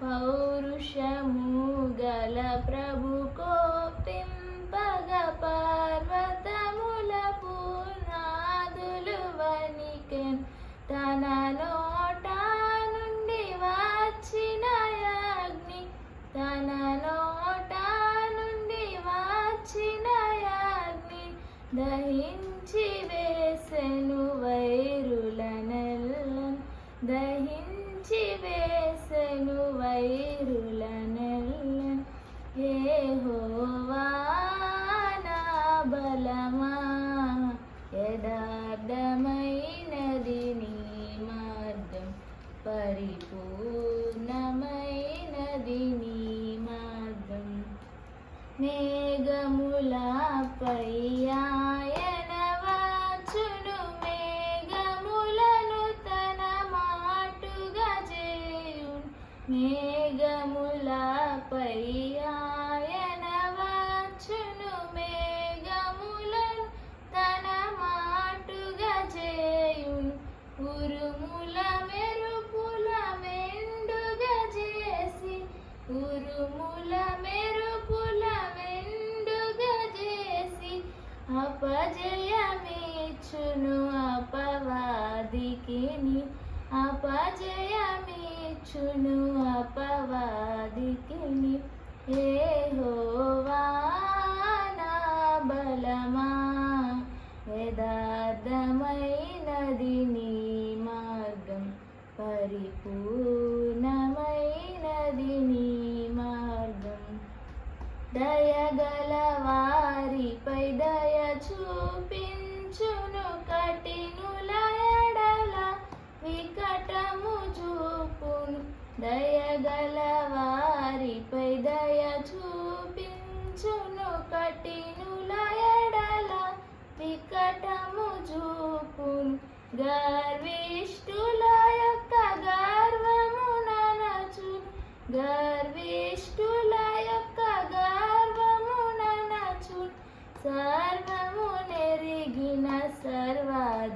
పౌరుషము గల ప్రభు వైరుల వైరులనెల్లం. ఏ హో ఉరుముల మెరుపుల మెండుగా చేసి ఉరుముల మెరుపుల మెండుగా చేసి అపజయమిచ్చును అపవాదికి అపజయమిచ్చును అపవాదికి ఏ నా బలమా యథార్థమైనది నీ మార్గం పరిపూర్ణమైనది నీ మార్గం. దయగల వారిపై దయ చూపించును కఠినుల ఎడల వికటము చూపును. దయగల వారిపై దయ చూపించును కఠిను గర్విష్ఠుల యొక్క గర్వము ననచును గర్విష్ఠుల యొక్క గర్వము ననచును సర్వము నెరిగిన సర్వాధికారి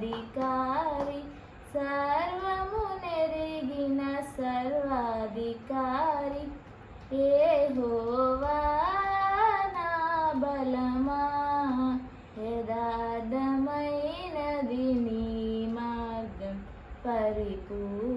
సర్వము నెరిగిన సర్వాధికారి ఏహోవా నా యథార్థమైనది నీ మార్గం పరిపూర్ణ